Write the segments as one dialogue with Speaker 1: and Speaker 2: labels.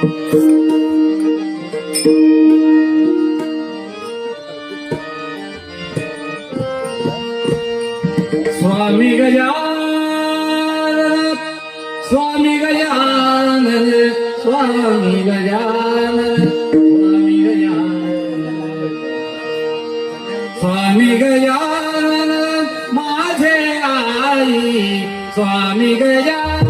Speaker 1: स्वामी गजानन स्वामी गजानन स्वामी गजानन स्वामी गजानन स्वामी गजानन माझे आई स्वामी गजानन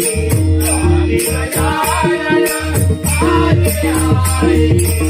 Speaker 1: हरे हरे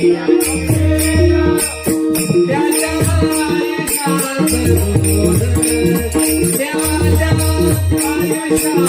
Speaker 1: Yeah.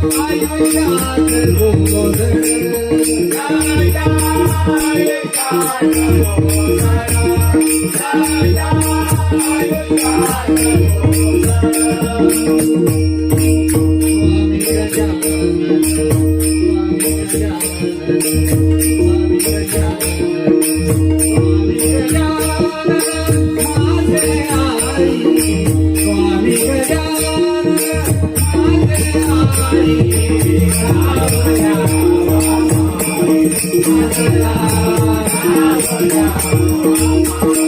Speaker 1: तीन तीन तीन जुत्ते ती जुत्ते तीन तीन जुते ती हत्ते तिन जुते तीन Thank you.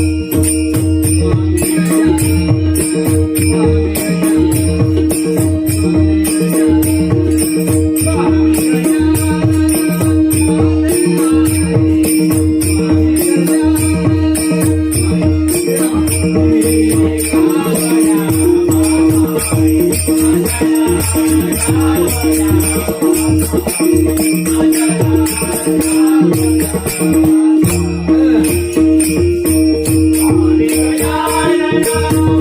Speaker 1: Thank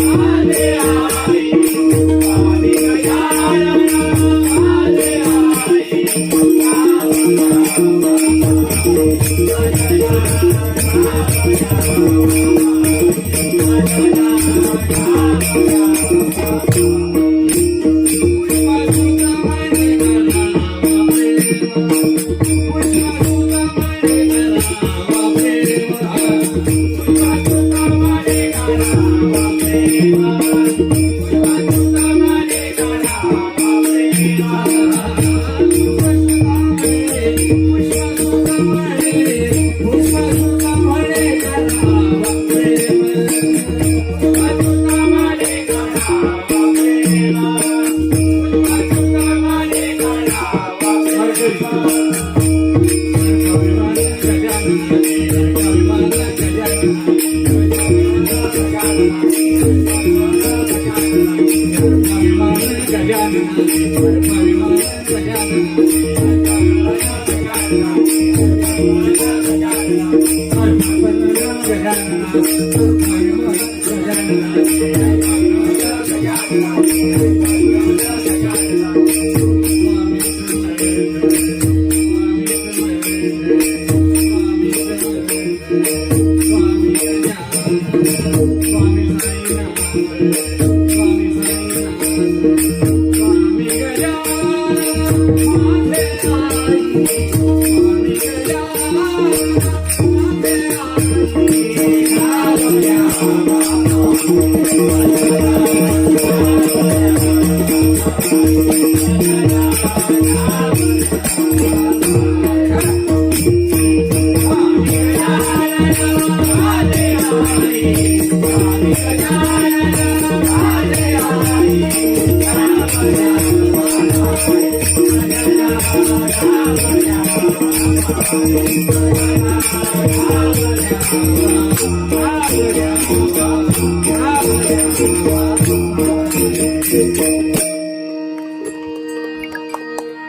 Speaker 1: Thank you. Thank you.